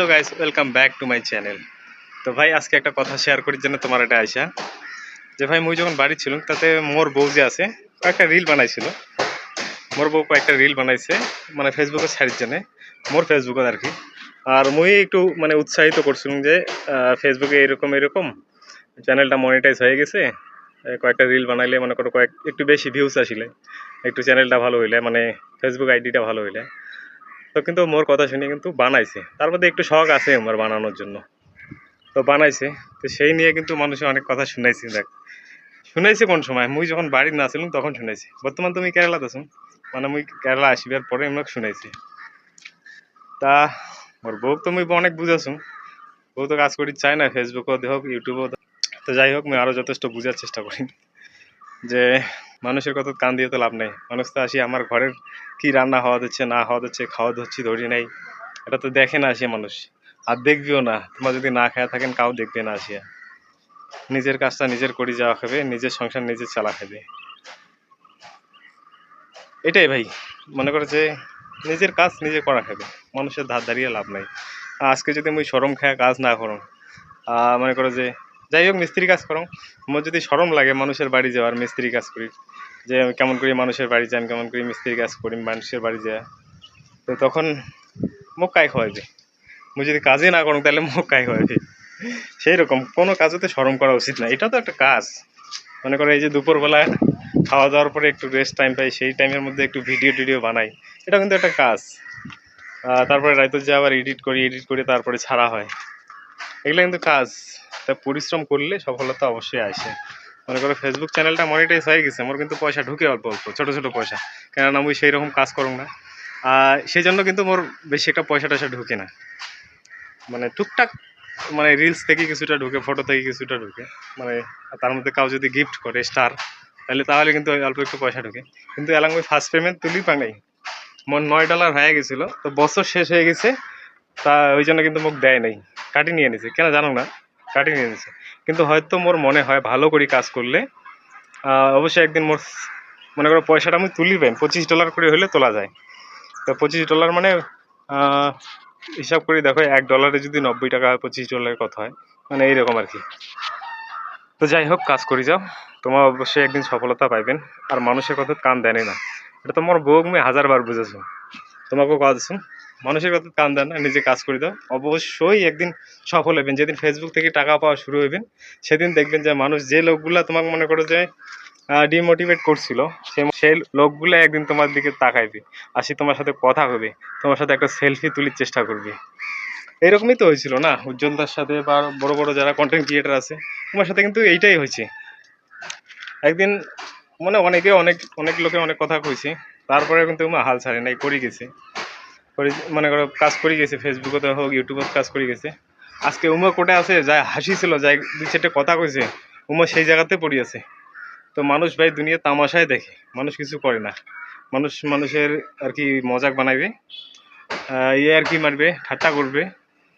Hello guys, welcome back to my channel. তো ভাই, আজকে একটা কথা শেয়ার করার জন্য তোমার এটা আইসা। যে ভাই, মুই যখন বাড়ি ছিলাম, তাতে মোর বউ যে আছে কয়েকটা রিল বানাইছিল। মোর বউ কয়েকটা রিল বানাইছে মানে ফেসবুকে ছাড়ির জন্য, মোর ফেসবুকে আর কি আর মুই একটু মানে উৎসাহিত করছিলাম যে ফেসবুকে এরকম এরকম চ্যানেলটা মনিটাইজ হয়ে গেছে। কয়েকটা রিল বানাইলে, মনে করো কয়েক, একটু বেশি ভিউজ আসিলে, একটু চ্যানেলটা ভালো হইলে মানে ফেসবুক আইডিটা ভালো হইলে। তো কিন্তু মোর কথা শুনে কিন্তু বানাইছে। তার মধ্যে একটু শখ আছে আমার বানানোর জন্য। তো বানাইছে। তো সেই নিয়ে কিন্তু মানুষের অনেক কথা শুনাইছি, দেখ। শুনাইছে কোন সময়? মুই যখন বাড়ির না ছিলাম, তখন শুনাইছি। বর্তমান তুমি কেরালাতে আছো? মানে মুই কেরালা আসিবার পরে এমন শুনাইছি। তা মোর বউ তো মুই অনেক বুঝাছুম। বউ তো কাজ করি চাই না ফেসবুকও হোক ইউটিউবও তো যাই হোক, মুই আরও যথেষ্ট বুঝার চেষ্টা করি। যে মানুষের কথা কান দিয়ে তো লাভ নেই। মানুষ তো আসি আমার ঘরের কি রান্না হওয়া দিচ্ছে, না হওয়া দিচ্ছে, খাওয়া হচ্ছে ধরি নাই। এটা তো দেখে না আসে মানুষ। আর দেখবিও না। তোমার যদি না খায় থাকেন কাউ দেখবে না আসিয়া। নিজের কাজটা নিজের করে যাওয়া খাবে নিজের সংসার নিজের চালা খাবে। এটাই ভাই। মনে করে যে নিজের কাজ নিজে করা খাবে। মানুষের ধার দাঁড়িয়ে লাভ নাই। আজকে যদি মুই সরম খায় কাজ না করো মনে করো যে যাই হোক, মিস্ত্রি কাজ করো মোর যদি সরম লাগে মানুষের বাড়ি যাওয়ার, মিস্ত্রি কাজ করি। যে কেমন করে মানুষের বাড়ি যান কেমন করি মিস্ত্রি কাজ করি, মানুষের বাড়ি যায় তো তখন মোক কাই খাওয়াইবে মুই যদি কাজই না করো তাহলে মোক কাই খাওয়াইবে সেই রকম কোনো কাজেতে সরম করা উচিত না। এটা তো একটা কাজ। মনে করো এই যে দুপুরবেলা খাওয়া দাওয়ার পরে একটু রেস্ট টাইম পাই, সেই টাইমের মধ্যে একটু ভিডিও টিডিও বানাই। এটা কিন্তু একটা কাজ। তারপরে রাইতে যে আবার এডিট করি এডিট করে তারপরে ছাড়া হয়। এগুলো কিন্তু কাজ। তা পরিশ্রম করলে সফলতা অবশ্যই আসে। মনে করো ফেসবুক চ্যানেলটা মনিটাইজ হয়ে গেছে আমার কিন্তু পয়সা ঢুকে অল্প অল্প, ছোটো ছোটো পয়সা। কেননা আমি সেই রকম কাজ করুম না। আর সেই জন্য কিন্তু মোর বেশি একটা পয়সা টয়সা ঢুকে না। মানে টুকটাক মানে রিলস থেকে কিছুটা ঢুকে ফটো থেকে কিছুটা ঢুকে। মানে তার মধ্যে কাউ যদি গিফট করে স্টার তাহলে তাহলে কিন্তু অল্প একটু পয়সা ঢুকে। কিন্তু এলাম ওই ফার্স্ট পেমেন্ট তুলি পা নাই। মোর নয় ডলার হয়ে গেছিল, তো বছর শেষ হয়ে গেছে, তা ওই জন্য কিন্তু মোক দেয় নাই। কাটি নিয়ে নিছে কেন জানো না? কাটি নিয়ে নিছে কিন্তু হয়তো মোর মনে হয় ভালো করে কাজ করলে অবশ্যই একদিন মোর মনে করো পয়সাটা আমি তুলি পাই পঁচিশ ডলার করে হলে তোলা যায়। তো পঁচিশ ডলার মানে হিসাব করে দেখো, এক ডলারে যদি নব্বই টাকা হয় পঁচিশ ডলারের কথা হয় মানে এইরকম আর কি। তো যাই হোক, কাজ করে যাও। তোমার অবশ্যই একদিন সফলতা পাইবেন। আর মানুষের কথা কান দেয় না। এটা তোমার বউ আমি হাজারবার বুঝেছ। তোমাকেও দিচ্ছ মানুষের কথা কান দেন না, নিজে কাজ করে দাও অবশ্যই একদিন সফল হবেন। যেদিন ফেসবুক থেকে টাকা পাওয়া শুরু হইবেন, সেদিন দেখবেন যে মানুষ যে লোকগুলা তোমাকে মনে করো যে ডিমোটিভেট করছিল সেই লোকগুলো একদিন তোমার দিকে তাকাইবে আসি তোমার সাথে কথা হবে, তোমার সাথে একটা সেলফি তুলির চেষ্টা করবে। এরকমই তো হয়েছিল না? উজ্জ্বলতার সাথে বা বড় বড় যারা কন্টেন্ট ক্রিয়েটার আছে, তোমার সাথে কিন্তু এইটাই হয়েছে। একদিন মানে অনেকে অনেক অনেক লোকে অনেক কথা কইছে তারপরে কিন্তু হাল ছাড়ে নাই করে গেছে। মনে করো, কাজ করে গেছে ফেসবুকতে হোক ইউটিউবত কাজ করে গেছে। আজকে উমা কোটে আছে যাই হাসিছিল যাই দুই চারটে কথা কইছে, উমা সেই জায়গাতে পড়ি আছে। তো মানুষ ভাই দুনিয়া তামাশায় দেখে, মানুষ কিছু করে না। মানুষ মানুষের আর কি মজাক বানাইবে ইয়ে আর কি মারবে, ঠাট্টা করবে,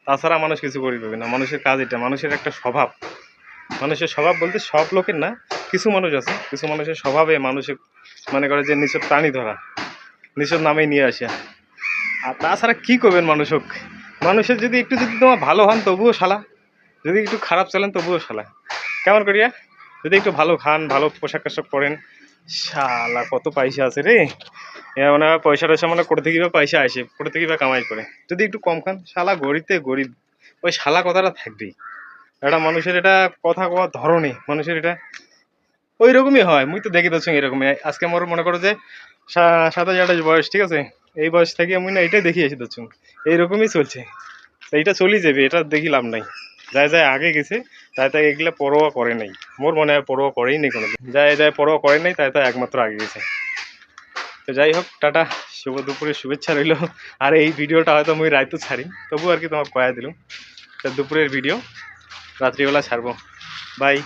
তাছাড়া মানুষ কিছু করে পাবে না। মানুষের কাজ এটা, মানুষের একটা স্বভাব। মানুষের স্বভাব বলতে সব লোকের না, কিছু মানুষ আছে, কিছু মানুষের স্বভাবে মানুষের মনে করে যে নিচের প্রাণী ধরা, নিচের নামেই নিয়ে আসে। আর তাছাড়া কি করবেন মানুষ হোক মানুষের যদি একটু যদি তোমার ভালো হন তবুও শালা। যদি একটু খারাপ চলেন তবুও শালা। কেমন করিয়া? যদি একটু ভালো খান, ভালো পোশাক আশাক পরেন, শালা কত পয়সা আছে রে। মানে পয়সা টয়সা মানে করে থেকে বা পয়সা আসে করে থেকে বা কামাই করে। যদি একটু কম খান, শালা গরিবতে গরিব। ওই শালা কথাটা থাকবেই। এটা মানুষের এটা কথা কওয়ার ধরনই মানুষের এটা ওই রকমই হয়। মুই তো দেখি তো এরকমই। আজকে আমার মনে করো যে সাতাশ আঠাশ বয়স, ঠিক আছে? এই বয়স থেকে আমি না এটাই দেখি তো এইরকমই চলছে। এইটা চলি যাবে, এটা দেখি লাভ নাই। যায় যায় আগে গেছে, তাই তাই এগুলা পরোয়া করে নাই। মোর মনে হয় পরোয়া করেই নেই কোনো যায় যায় পরোয়া করে নাই, তাই তাই একমাত্র আগে গেছে। তো যাই হোক, টাটা, শুভ দুপুরে শুভেচ্ছা রইল। আর এই ভিডিওটা হয়তো মুই রাইতো ছাড়ি তবু আর কি তোমাকে কয়া দিলাম। তো দুপুরের ভিডিও, রাত্রিবেলা ছাড়বো। বাই।